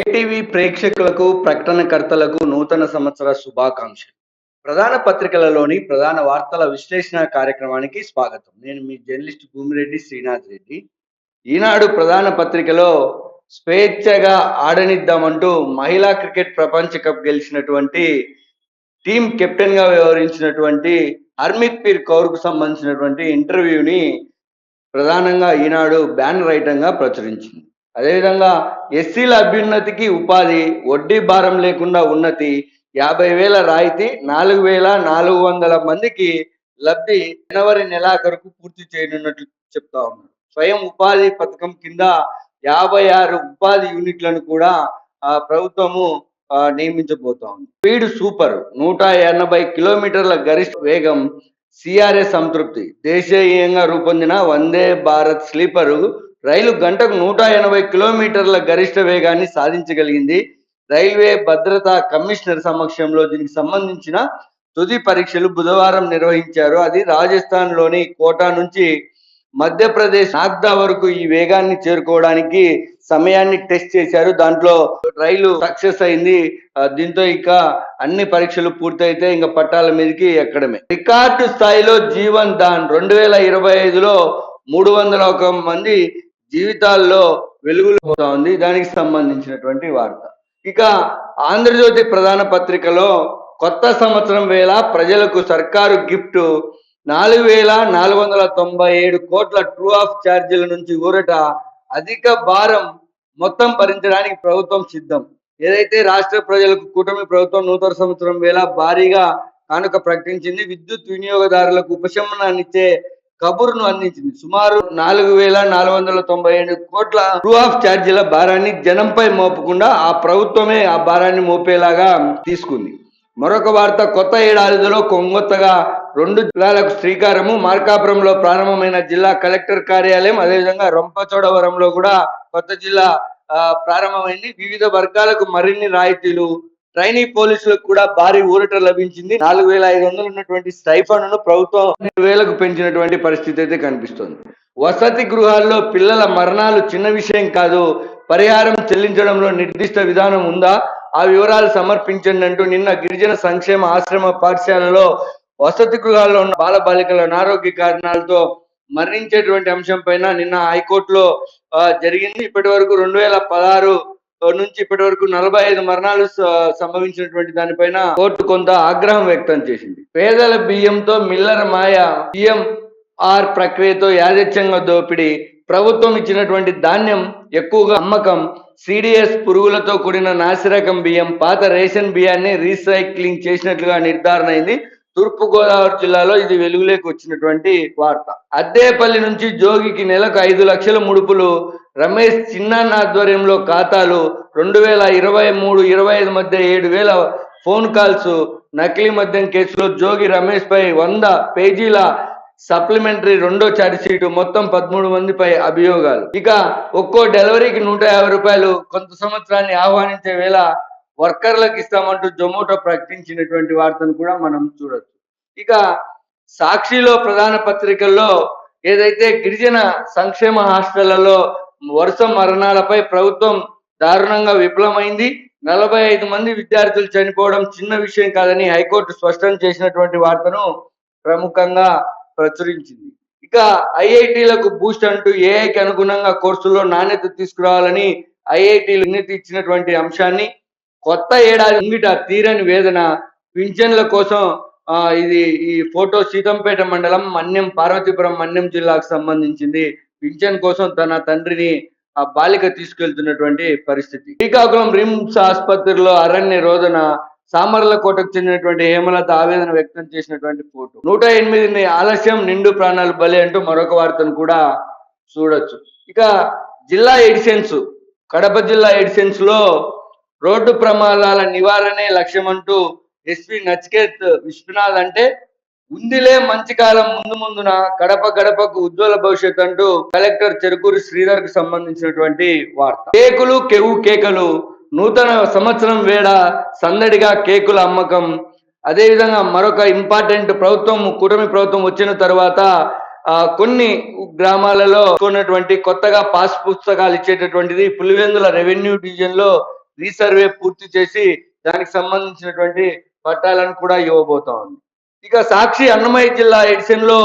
ATV ప్రేక్షకులకు ప్రకటనకర్తలకు నూతన సంవత్సర శుభాకాంక్షలు. ప్రధాన పత్రికలలోని ప్రధాన వార్తల విశ్లేషణ కార్యక్రమానికి స్వాగతం. నేను మీ జర్నలిస్ట్ భూమిరెడ్డి శ్రీనాథ్ రెడ్డి. ఈనాడు ప్రధాన పత్రికలో స్వేచ్ఛగా ఆడనిద్దామంటూ మహిళా క్రికెట్ ప్రపంచ కప్ గెలిచినటువంటి టీం కెప్టెన్గా వ్యవహరించినటువంటి హర్మిత్ పీర్ కౌర్కు సంబంధించినటువంటి ఇంటర్వ్యూని ప్రధానంగా ఈనాడు బ్యానర్ ఐటంగా ప్రచురించింది. అదేవిధంగా ఎస్సీల అభ్యున్నతికి ఉపాధి వడ్డీ భారం లేకుండా ఉన్నతి యాభై వేల రాయితీ నాలుగు వేల నాలుగు వందల మందికి లబ్ధి జనవరి నెలాఖరుకు పూర్తి చేయనున్నట్లు చెప్తా ఉన్నారు. స్వయం ఉపాధి పథకం కింద యాభై ఆరు ఉపాధి యూనిట్లను కూడా ఆ ప్రభుత్వము నియమించబోతా ఉంది. స్పీడ్ సూపర్ నూట ఎనభై కిలోమీటర్ల గరిష్ట వేగం సిఆర్ఎస్ సంతృప్తి. దేశీయంగా రూపొందిన వందే భారత్ స్లీపర్ రైలు గంటకు నూట ఎనభై కిలోమీటర్ల గరిష్ట వేగాన్ని సాధించగలిగింది. రైల్వే భద్రతా కమిషనర్ సమక్షంలో దీనికి సంబంధించిన తుది పరీక్షలు బుధవారం నిర్వహించారు. అది రాజస్థాన్లోని కోటా నుంచి మధ్యప్రదేశ్ నాగ్దా వరకు ఈ వేగాన్ని చేరుకోవడానికి సమయాన్ని టెస్ట్ చేశారు. దాంట్లో రైలు సక్సెస్ అయింది. దీంతో ఇక అన్ని పరీక్షలు పూర్తయితే ఇంకా పట్టాల మీదకి ఎక్కడమే. రికార్డు స్థాయిలో జీవన్ దాన్ రెండు వేల ఇరవై ఐదులో మూడు వందల ఒక మంది జీవితాల్లో వెలుగులు పోతా ఉంది దానికి సంబంధించినటువంటి వార్త. ఇక ఆంధ్రజ్యోతి ప్రధాన పత్రికలో కొత్త సంవత్సరం వేళ ప్రజలకు సర్కారు గిఫ్ట్. నాలుగు వేల నాలుగు వందల తొంభై ఏడు కోట్ల ట్రూ ఆఫ్ ఛార్జీల నుంచి ఊరట అధిక భారం మొత్తం భరించడానికి ప్రభుత్వం సిద్ధం. ఏదైతే రాష్ట్ర ప్రజలకు కూటమి ప్రభుత్వం నూతన సంవత్సరం వేళ భారీగా కానుక ప్రకటించింది విద్యుత్ వినియోగదారులకు ఉపశమనాన్నిచ్చే కబుర్ను అందించింది. సుమారు నాలుగు వేల నాలుగు వందల తొంభై ఏడు కోట్ల ట్రూ ఆఫ్ ఛార్జీల భారాన్ని జనంపై మోపకుండా ఆ ప్రభుత్వమే ఆ భారాన్ని మోపేలాగా తీసుకుంది. మరొక వార్త కొత్త ఏడాదిలో కొంగొత్తగా రెండు జిల్లాలకు శ్రీకారము మార్కాపురంలో ప్రారంభమైన జిల్లా కలెక్టర్ కార్యాలయం అదేవిధంగా రొంపచోడవరంలో కూడా కొత్త జిల్లా ప్రారంభమైంది. వివిధ వర్గాలకు మరిన్ని రాయితీలు ట్రైనీ పోలీసులకు కూడా భారీ ఊరట లభించింది. నాలుగు వేల ఐదు వందలు ఉన్నటువంటి స్టైఫండ్ను ప్రభుత్వం రెండు వేలకు పెంచినటువంటి పరిస్థితి అయితే కనిపిస్తుంది. వసతి గృహాల్లో పిల్లల మరణాలు చిన్న విషయం కాదు. పరిహారం చెల్లించడంలో నిర్దిష్ట విధానం ఉందా? ఆ వివరాలు సమర్పించండి అంటూ నిన్న గిరిజన సంక్షేమ ఆశ్రమ పాఠశాలలో వసతి గృహాల్లో ఉన్న బాలబాలికల అనారోగ్య కారణాలతో మరణించేటువంటి అంశం పైన నిన్న హైకోర్టులో జరిగింది. ఇప్పటి వరకు రెండు వేల పదహారు నుంచి ఇప్పటి వరకు నలభై ఐదు మరణాలు సంభవించినటువంటి దానిపైన కోర్టు కొంత ఆగ్రహం వ్యక్తం చేసింది. పేదల బియ్యంతో మిల్లర్ మాయ బియ్యం ఆర్ ప్రక్రియతో యాదృచ్ఛంగా దోపిడీ ప్రభుత్వం ఇచ్చినటువంటి ధాన్యం ఎక్కువగా అమ్మకం సిడిఎస్ పురుగులతో కూడిన నాసిరకం బియ్యం పాత రేషన్ బియ్యాన్ని రీసైక్లింగ్ చేసినట్లుగా నిర్ధారణ అయింది. తూర్పుగోదావరి జిల్లాలో ఇది వెలుగులోకి వచ్చినటువంటి వార్త. అద్దేపల్లి నుంచి జోగికి నెలకు ఐదు లక్షల ముడుపులు రమేష్ చిన్నాన్న ఆధ్వర్యంలో ఖాతాలు రెండు వేల ఇరవై మూడు ఇరవై ఐదు మధ్య ఏడు వేల ఫోన్ కాల్స్ నకిలీ మద్యం కేసులో జోగి రమేష్ పై వంద పేజీల సప్లిమెంటరీ రెండో ఛార్జ్ షీటు మొత్తం పదమూడు మందిపై అభియోగాలు. ఇక ఒక్కో డెలివరీకి నూట యాభై రూపాయలు కొంత సంవత్సరాన్ని ఆహ్వానించే వేళ వర్కర్లకు ఇస్తామంటూ జొమాటో ప్రకటించినటువంటి వార్తను కూడా మనం చూడొచ్చు. ఇక సాక్షిలో ప్రధాన పత్రికల్లో ఏదైతే గిరిజన సంక్షేమ హాస్టళ్ళలో వరుస మరణాలపై ప్రభుత్వం దారుణంగా విఫలమైంది నలభై ఐదు మంది విద్యార్థులు చనిపోవడం చిన్న విషయం కాదని హైకోర్టు స్పష్టం చేసినటువంటి వార్తను ప్రముఖంగా ప్రచురించింది. ఇక ఐఐటీలకు బూస్ట్ అంటూ ఏఐకి అనుగుణంగా కోర్సుల్లో నాణ్యత తీసుకురావాలని ఐఐటీలు నిర్ణయించినటువంటి అంశాన్ని కొత్త ఏడాది ముంగిట తీరని వేదన పింఛన్ల కోసం ఇది ఈ ఫోటో సీతంపేట మండలం మన్యం పార్వతీపురం మన్యం జిల్లాకు సంబంధించింది. పింఛన్ కోసం తన తండ్రిని ఆ బాలిక తీసుకెళ్తున్నటువంటి పరిస్థితి. శ్రీకాకుళం రిమ్స్ ఆసుపత్రిలో అరణ్య రోదన సామర్లకోటకు చెందినటువంటి హేమలత ఆవేదన వ్యక్తం చేసినటువంటి ఫోటో. నూట ఎనిమిది ఆలస్యం నిండు ప్రాణాలు బలి అంటూ మరొక వార్తను కూడా చూడొచ్చు. ఇక జిల్లా ఎడిసెన్స్ కడప జిల్లా ఎడిసెన్స్లో రోడ్డు ప్రమాదాల నివారణే లక్ష్యం అంటూ ఎస్పీ నచికేత్ విశ్వనాథ్ అంటే ఉందిలే మంచి కాలం ముందు ముందున గడప గడపకు ఉజ్వల భవిష్యత్ అంటూ కలెక్టర్ చెరుకూరి శ్రీధర్కు సంబంధించినటువంటి వార్త. కేకులు కెవు కేకలు నూతన సంవత్సరం వేడ సందడిగా కేకుల అమ్మకం. అదేవిధంగా మరొక ఇంపార్టెంట్ ప్రభుత్వం కూటమి ప్రభుత్వం వచ్చిన తర్వాత కొన్ని గ్రామాలలో ఉన్నటువంటి కొత్తగా పాస్ పుస్తకాలు ఇచ్చేటటువంటిది పులివెందుల రెవెన్యూ డివిజన్లో రీసర్వే పూర్తి చేసి దానికి సంబంధించినటువంటి పట్టాలను కూడా ఇవ్వబోతా ఉంది. ఇక సాక్షి అన్నమయ్య జిల్లా ఎడిషన్లో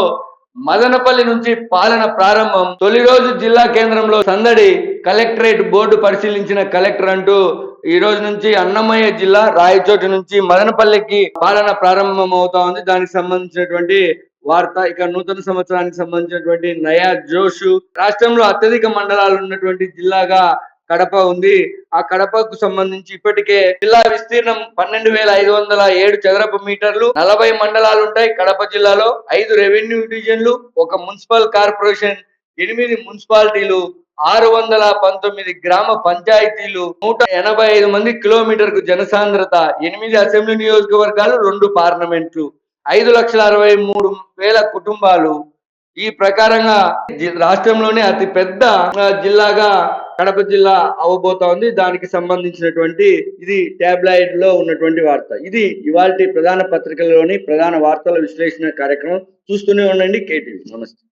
మదనపల్లి నుంచి పాలన ప్రారంభం. తొలి రోజు జిల్లా కేంద్రంలో సందడి కలెక్టరేట్ బోర్డు పరిశీలించిన కలెక్టర్ అంటూ ఈ రోజు నుంచి అన్నమయ్య జిల్లా రాయచోటి నుంచి మదనపల్లికి పాలన ప్రారంభం అవుతా ఉంది. దానికి సంబంధించినటువంటి వార్త ఇక నూతన సంవత్సరానికి సంబంధించినటువంటి నయా జోషు. రాష్ట్రంలో అత్యధిక మండలాలు ఉన్నటువంటి జిల్లాగా కడప ఉంది. ఆ కడపకు సంబంధించి ఇప్పటికే జిల్లా విస్తీర్ణం పన్నెండు వేల ఐదు వందల ఏడు చదరపు మీటర్లు నలభై మండలాలు ఉంటాయి కడప జిల్లాలో. ఐదు రెవెన్యూ డివిజన్లు ఒక మున్సిపల్ కార్పొరేషన్ ఎనిమిది మున్సిపాలిటీలు ఆరు వందల పంతొమ్మిది గ్రామ పంచాయతీలు నూట ఎనభై ఐదు మంది కిలోమీటర్కు జనసాంద్రత ఎనిమిది అసెంబ్లీ నియోజకవర్గాలు రెండు పార్లమెంట్లు ఐదు లక్షల అరవై మూడు వేల కుటుంబాలు. ఈ ప్రకారంగా రాష్ట్రంలోనే అతి పెద్ద జిల్లాగా కడప జిల్లా అవబోతా ఉంది. దానికి సంబంధించినటువంటి ఇది టాబ్లాయిడ్లో ఉన్నటువంటి వార్త. ఇది ఇవాళ ప్రధాన పత్రికల్లోని ప్రధాన వార్తల విశ్లేషణ కార్యక్రమం. చూస్తూనే ఉండండి. కేటీవీ. నమస్తే.